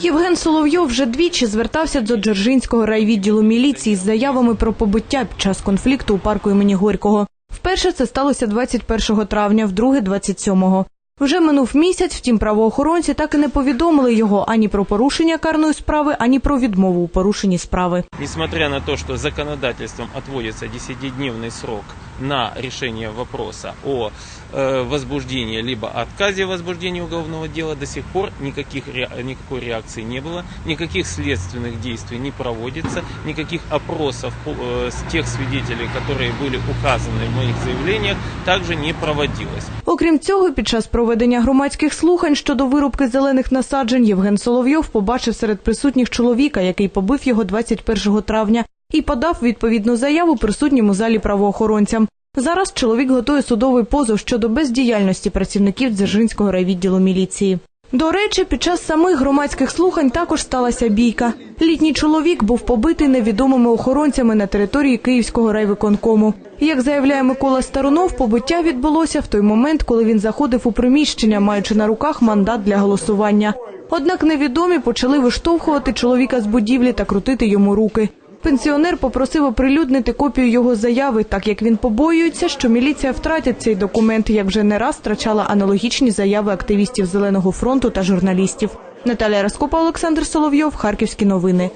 Євген Соловйов вже двічі звертався до Дзержинського райвідділу міліції з заявами про побиття під час конфлікту у парку імені Горького. Вперше це сталося 21 травня, вдруге 27-го. Вже минув місяць, втім правоохоронці так і не повідомили його ані про порушення карної справи, ані про відмову у порушенні справи. Несмотря на то, что законодательством отводится 10-дневный срок на решение вопроса о э, возбуждении либо отказе в возбуждении уголовного дела, до сих пор никаких, ре- никакой реакции не было, никаких следственных действий не проводится, никаких опросов э, с тех свидетелей, которые были указаны в моих заявлениях, также не проводилось. Окрім цього, під час проведення громадських слухань щодо вирубки зелених насаджень Євген Соловйов побачив серед присутніх чоловіка, який побив його 21 травня, і подав відповідну заяву присутнім у залі правоохоронцям. Зараз чоловік готує судовий позов щодо бездіяльності працівників Дзержинського райвідділу міліції. До речі, під час самих громадських слухань також сталася бійка. Літній чоловік був побитий невідомими охоронцями на території Київського райвиконкому. Як заявляє Микола Старунов, побиття відбулося в той момент, коли він заходив у приміщення, маючи на руках мандат для голосування. Однак невідомі почали виштовхувати чоловіка з будівлі та крутити йому руки. Пенсіонер попросив оприлюднити копію його заяви, так як він побоюється, що міліція втратить цей документ, як вже не раз втрачала аналогічні заяви активістів Зеленого фронту та журналістів. Наталія Раскопа, Олександр Соловйов, Харківські новини.